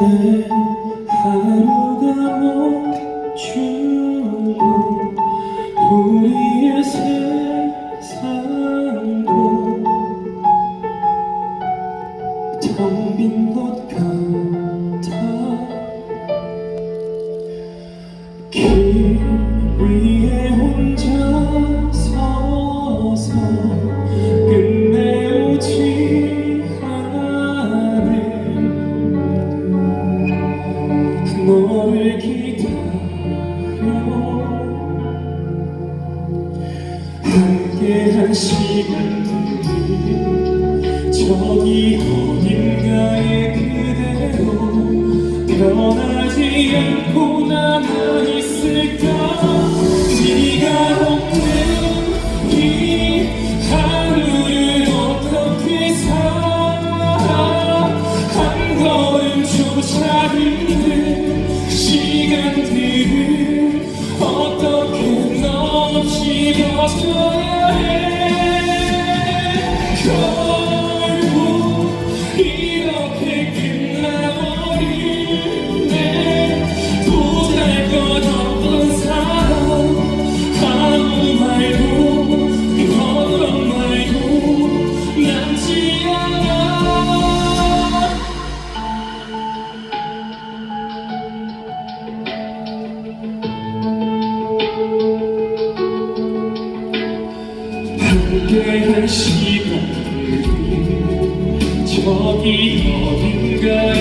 내 하루가 멈추고 우리의 세상도 텅빈 것 같아. 함께한 시간들이 저기 어딘가에 그대로 변하지 않고 남아 있을까? 네가 없는 이 하루를 어떻게 살아? 한 걸음조차 시간들 결국 이렇게 노래하시고 저기 어딘가에